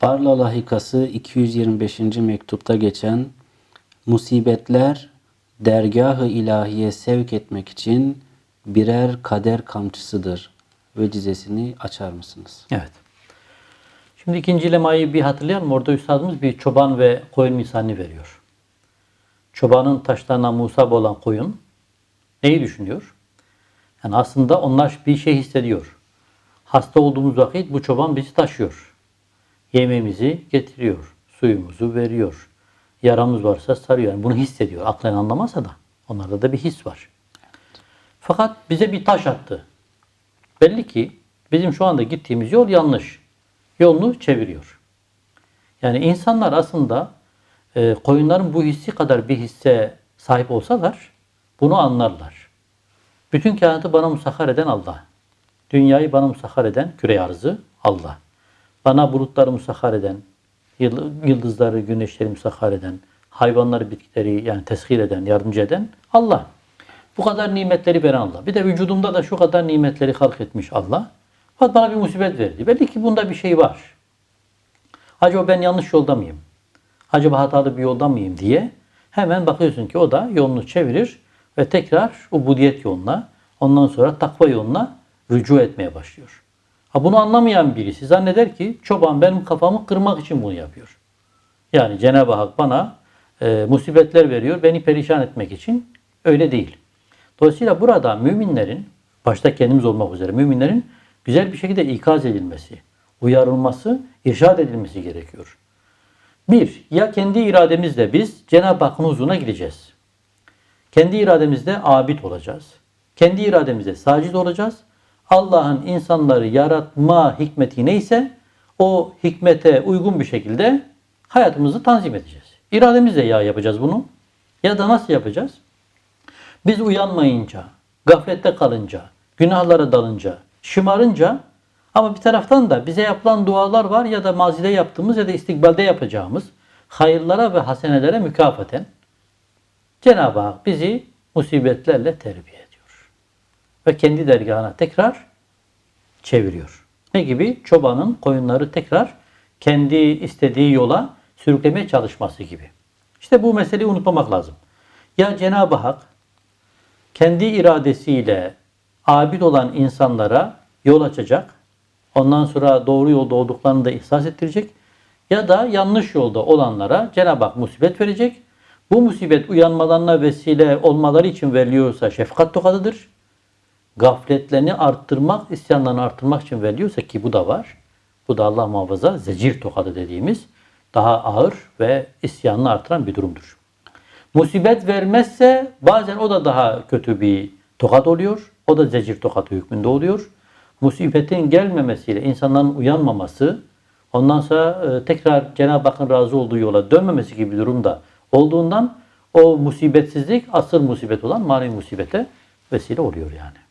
Arla lahikası 225. mektupta geçen musibetler dergahı ilahiye sevk etmek için birer kader kamçısıdır. Vecizesini açar mısınız? Evet. Şimdi ikinci lemayı bir hatırlayalım. Orada üstadımız bir çoban ve koyun misalini veriyor. Çobanın taşlarına musab olan koyun neyi düşünüyor? Yani aslında onlar bir şey hissediyor. Hasta olduğumuz vakit bu çoban bizi taşıyor. Yemeğimizi getiriyor. Suyumuzu veriyor. Yaramız varsa sarıyor. Yani bunu hissediyor. Aklen anlamasa da onlarda da bir his var. Fakat bize bir taş attı. Belli ki bizim şu anda gittiğimiz yol yanlış. Yolunu çeviriyor. Yani insanlar aslında e, koyunların bu hissi kadar bir hisse sahip olsalar bunu anlarlar. Bütün kainatı bana musahhar eden Allah. Dünyayı bana musahhar eden küre arzı Allah. Bana bulutları musahhar eden, yıl- yıldızları, güneşleri musahhar eden, hayvanları, bitkileri yani teshir eden, yardımcı eden Allah. Bu kadar nimetleri veren Allah. Bir de vücudumda da şu kadar nimetleri halk etmiş Allah. Fakat bana bir musibet verdi. Belli ki bunda bir şey var. Acaba ben yanlış yolda mıyım? Acaba hatalı bir yolda mıyım diye hemen bakıyorsun ki o da yolunu çevirir ve tekrar ubudiyet yoluna, ondan sonra takva yoluna rücu etmeye başlıyor. Ha bunu anlamayan birisi zanneder ki çoban benim kafamı kırmak için bunu yapıyor. Yani Cenab-ı Hak bana e, musibetler veriyor, beni perişan etmek için öyle değil. Dolayısıyla burada müminlerin, başta kendimiz olmak üzere müminlerin güzel bir şekilde ikaz edilmesi, uyarılması, irşad edilmesi gerekiyor. Bir, ya kendi irademizle biz Cenab-ı Hakk'ın huzuruna gideceğiz. Kendi irademizde abid olacağız. Kendi irademizde sacid olacağız. Allah'ın insanları yaratma hikmeti neyse o hikmete uygun bir şekilde hayatımızı tanzim edeceğiz. İrademizle ya yapacağız bunu. Ya da nasıl yapacağız? Biz uyanmayınca, gaflette kalınca, günahlara dalınca, şımarınca ama bir taraftan da bize yapılan dualar var ya da mazide yaptığımız ya da istikbalde yapacağımız hayırlara ve hasenelere mükafaten Cenab-ı Hak bizi musibetlerle terbiye. Ve kendi dergahına tekrar çeviriyor. Ne gibi? Çobanın koyunları tekrar kendi istediği yola sürüklemeye çalışması gibi. İşte bu meseleyi unutmamak lazım. Ya Cenab-ı Hak kendi iradesiyle abid olan insanlara yol açacak. Ondan sonra doğru yolda olduklarını da ihsas ettirecek. Ya da yanlış yolda olanlara Cenab-ı Hak musibet verecek. Bu musibet uyanmalarına vesile olmaları için veriliyorsa şefkat tokadıdır. Gafletlerini arttırmak, isyanlarını arttırmak için veriliyorsa ki bu da var. Bu da Allah muhafaza zecir tokadı dediğimiz daha ağır ve isyanını artıran bir durumdur. Musibet vermezse bazen o da daha kötü bir tokat oluyor. O da zecir tokatı hükmünde oluyor. Musibetin gelmemesiyle insanların uyanmaması, ondan sonra e, tekrar Cenab-ı Hakk'ın razı olduğu yola dönmemesi gibi bir durumda olduğundan o musibetsizlik asıl musibet olan manevi musibete vesile oluyor yani.